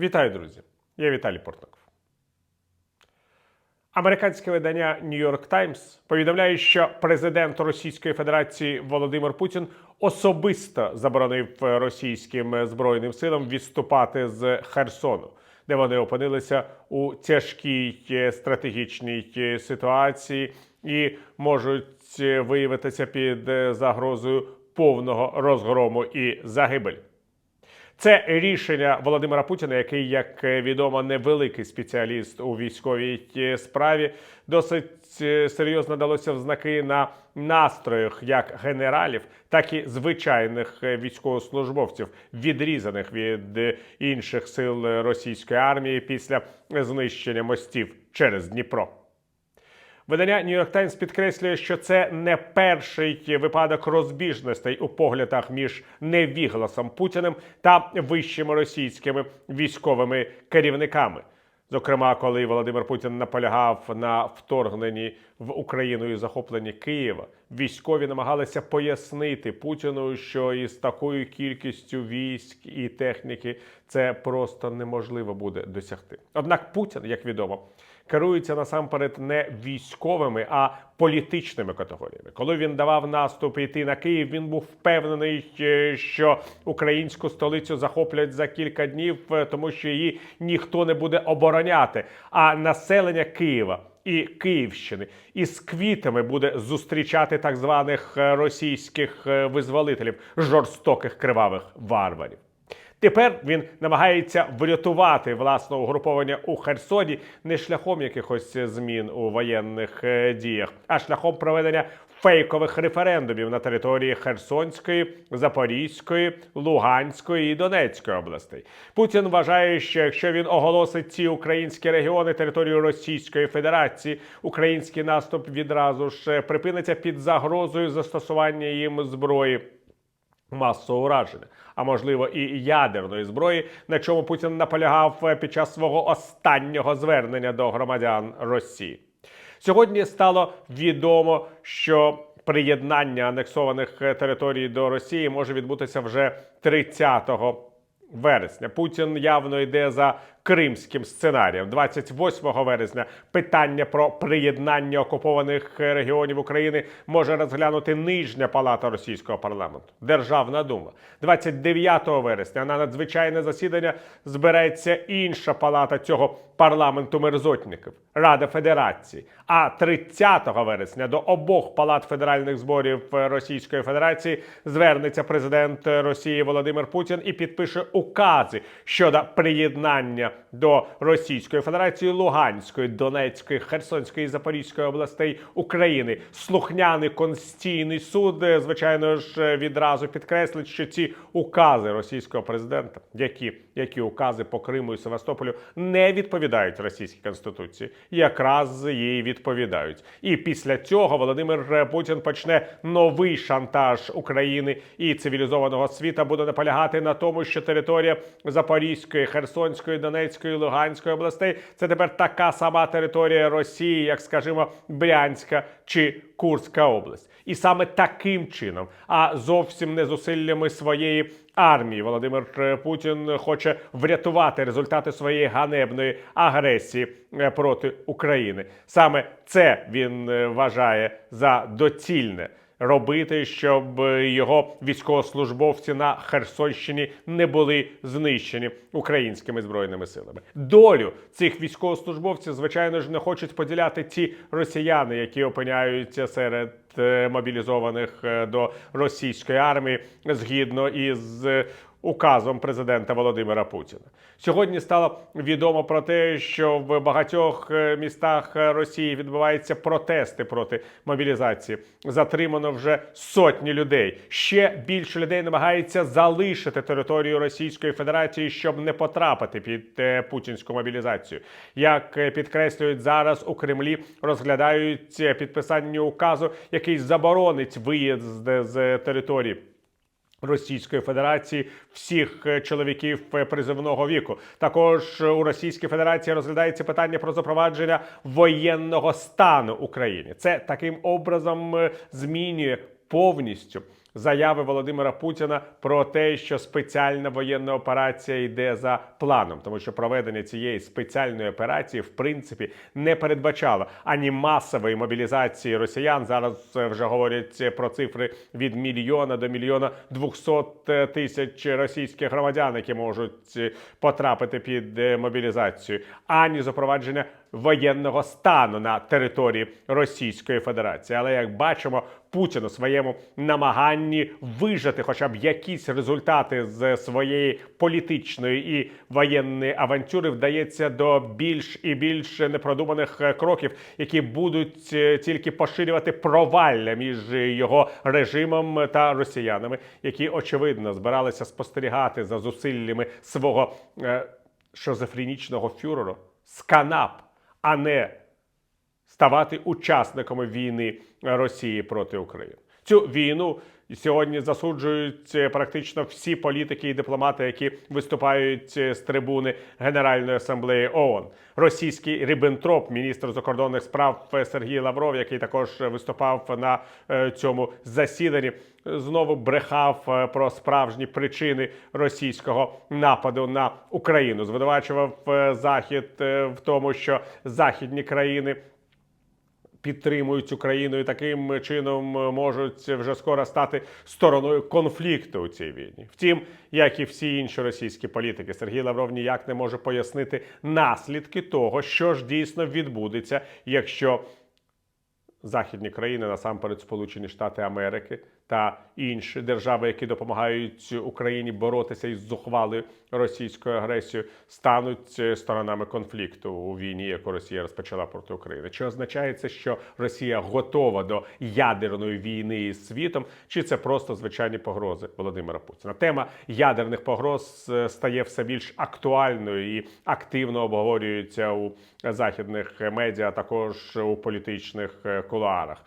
Вітаю, друзі! Я Віталій Портников. Американське видання New York Times повідомляє, що президент Російської Федерації Володимир Путін особисто заборонив російським збройним силам відступати з Херсону, де вони опинилися у тяжкій е, стратегічній е, ситуації і можуть е, виявитися під загрозою повного розгрому і загибелі. Це рішення Володимира Путіна, який, як е, відомо, невеликий спеціаліст у військовій е, справі, досить е, серйозно далося в знаки на настроях як генералів, так і звичайних військовослужбовців, відрізаних від інших сил російської армії після знищення мостів через Дніпро. Видання New York Times підкреслює, що це не перший випадок розбіжностей у поглядах між невігласом Путіним та вищими російськими військовими керівниками. Зокрема, коли Володимир Путін наполягав на вторгненні в Україну і захопленні Києва, військові намагалися пояснити Путіну, що із такою кількістю військ і техніки це просто неможливо буде досягти. Однак Путін, як відомо, керується насамперед не військовими, а політичними категоріями. Коли він давав наступ йти на Київ, він був впевнений, е, що українську столицю захоплять за кілька днів, е, тому що її ніхто не буде обороняти. А населення Києва. І Київщини із квітами буде зустрічати так званих е, російських визволителів, жорстоких кривавих варварів. Тепер він намагається врятувати власне угруповання у Херсоні не шляхом якихось змін у воєнних е, діях, а шляхом проведення фейкових референдумів на території Херсонської, Запорізької, Луганської і Донецької областей. Путін вважає, що якщо він оголосить ці українські регіони територію Російської Федерації, український наступ відразу ж припиниться під загрозою застосування їм зброї масового ураження, а можливо і ядерної зброї, на чому Путін наполягав е, під час свого останнього звернення до громадян Росії. Сьогодні стало відомо, що приєднання анексованих е, територій до Росії може відбутися вже 30 вересня. Путін явно йде за кримським сценарієм. 28 вересня питання про приєднання окупованих регіонів України може розглянути нижня палата російського парламенту, Державна дума. 29 вересня на надзвичайне засідання збереться інша палата цього парламенту мерзотників Рада Федерації. А 30 вересня до обох палат федеральних зборів Російської Федерації звернеться президент Росії Володимир Путін і підпише укази щодо приєднання до Російської Федерації Луганської, Донецької, Херсонської і Запорізької областей України. Слухняний конституційний суд, е, звичайно ж, е, відразу підкреслить, що ці укази російського президента, які, які укази по Криму і Севастополю не відповідають російській конституції, якраз їй відповідають. І після цього Володимир Путін почне новий шантаж України і цивілізованого світа буде наполягати на тому, що територія Запорізької, Херсонської, Донецької, Луганської областей це тепер така сама територія Росії, як, скажімо, Брянська чи Курська область. І саме таким чином, а зовсім не зусиллями своєї армії, Володимир Путін хоче врятувати результати своєї ганебної агресії е, проти України. Саме це він е, вважає за доцільне. Робити, щоб його військовослужбовці на Херсонщині не були знищені українськими збройними силами. Долю цих військовослужбовців, звичайно ж, не хочуть поділяти ті росіяни, які опиняються серед е, мобілізованих е, до російської армії згідно із указом президента Володимира Путіна. Сьогодні стало відомо про те, що в багатьох е, містах е, Росії відбуваються протести проти мобілізації. Затримано вже сотні людей. Ще більше людей намагається залишити територію Російської Федерації, щоб не потрапити під е, путінську мобілізацію. Як підкреслюють зараз у Кремлі, розглядають підписання указу, який заборонить виїзд з території. Російської Федерації всіх е, чоловіків е, призивного віку. Також е, у Російській Федерації розглядається питання про запровадження воєнного стану України. Це таким образом змінює повністю Заяви Володимира Путіна про те, що спеціальна воєнна операція йде за планом, тому що проведення цієї спеціальної операції в принципі не передбачало ані масової мобілізації росіян. Зараз вже говорять про цифри від мільйона до мільйона двохсот тисяч російських громадян, які можуть потрапити під мобілізацію, ані запровадження воєнного стану на території Російської Федерації. Але як бачимо, Путін у своєму намаганні вижити хоча б якісь результати з своєї політичної і воєнної авантюри вдається до більш і більш непродуманих е, кроків, які будуть е, тільки поширювати провалля між його режимом та росіянами, які очевидно збиралися спостерігати за зусиллями свого е, шизофренічного фюрера з канап, а не ставати учасниками війни Росії проти України. Цю війну сьогодні засуджують практично всі політики і дипломати, які виступають е, з трибуни Генеральної асамблеї ООН. Російський Ріббентроп, міністр закордонних справ е, Сергій Лавров, який також виступав на е, цьому засіданні, знову брехав про справжні причини російського нападу на Україну. Звинувачував Захід в тому, що західні країни підтримують Україну і таким чином можуть вже скоро стати стороною конфлікту у цій війні. Втім, як і всі інші російські політики, Сергій Лавров ніяк не може пояснити наслідки того, що ж дійсно відбудеться, якщо західні країни, насамперед Сполучені Штати Америки та інші держави, які допомагають Україні боротися із зухвалою російською агресією, стануть е, сторонами конфлікту у війні, яку Росія розпочала проти України. Чи означає це, що Росія готова до ядерної війни із світом, чи це просто звичайні погрози Володимира Путіна? Тема ядерних погроз е, стає все більш актуальною і активно обговорюється у західних медіа, а також у політичних е, кулуарах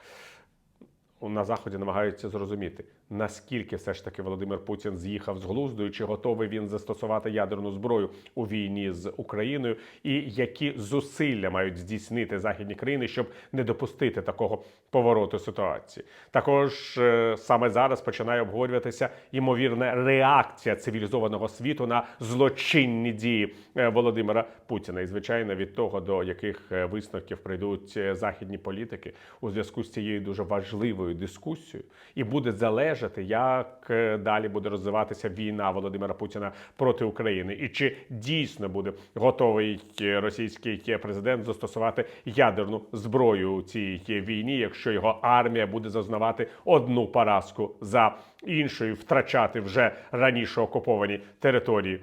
на заході намагаються зрозуміти, наскільки все ж таки Володимир Путін з'їхав з глузду, і чи готовий він застосувати ядерну зброю у війні з Україною, і які зусилля мають здійснити західні країни, щоб не допустити такого повороту ситуації. Також е, саме зараз починає обговорюватися ймовірна реакція цивілізованого світу на злочинні дії е, Володимира Путіна. І звичайно, від того, до яких е, висновків прийдуть західні політики у зв'язку з цією дуже важливою дискусією, і буде залежати, як е, далі буде розвиватися війна Володимира Путіна проти України, і чи дійсно буде готовий е, російський президент застосувати ядерну зброю у цій е, війні, якщо його армія буде зазнавати одну поразку за іншою, втрачати вже раніше окуповані території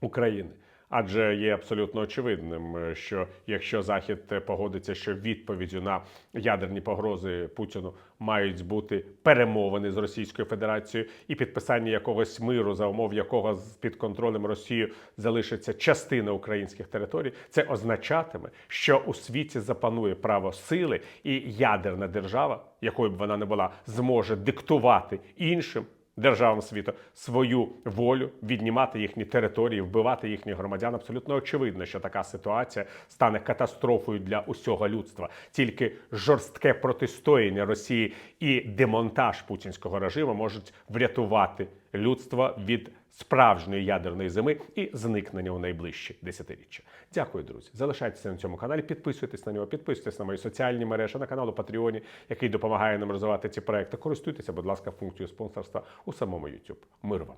України. Адже є абсолютно очевидним, е, що якщо Захід е, погодиться, що відповіддю на ядерні погрози Путіну мають бути перемовини з Російською Федерацією і підписання якогось миру, за умов якого під контролем Росії залишиться частина українських територій, це означатиме, що у світі запанує право сили, і ядерна держава, якою б вона не була, зможе диктувати іншим державам світу свою волю, віднімати їхні території, вбивати їхніх громадян. Абсолютно очевидно, що така ситуація стане катастрофою для усього людства. Тільки жорстке протистояння Росії і демонтаж путінського режиму можуть врятувати людство від справжньої ядерної зими і зникнення у найближчі десятиріччя. Дякую, друзі. Залишайтеся на цьому каналі, підписуйтесь на нього, підписуйтесь на мої соціальні мережі, на канал у Патреоні, який допомагає нам розвивати ці проекти. Користуйтеся, будь ласка, функцією спонсорства у самому YouTube. Мир вам!